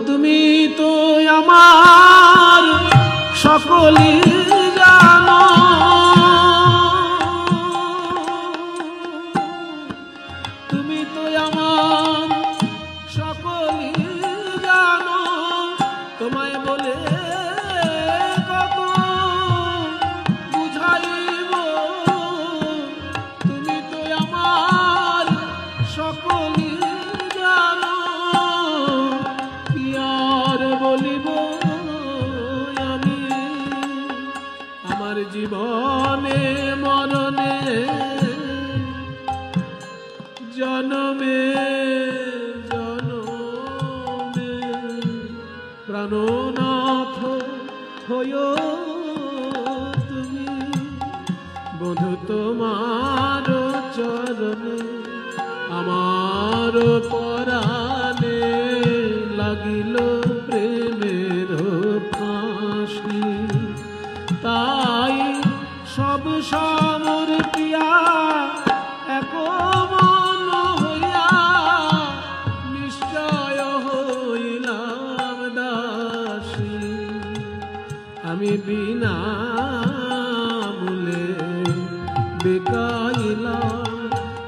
তুমি তো আমার সকলই জানো। তুমি তো আমার জীবনে, মরণে জনমে জনমে প্রাণনাথ হয় তুমি। বধু তোমার চরণে, আমার পরাণে লাগিল প্রেমের ফাঁসি। তাই সব সমর পিয়া এক মন হইয়া নিশ্চয় হইলাম দাসী। আমি বিনা মূলে বেকাইলাম।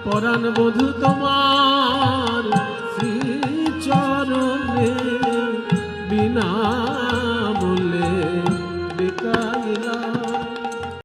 পরাণ বধু তোমার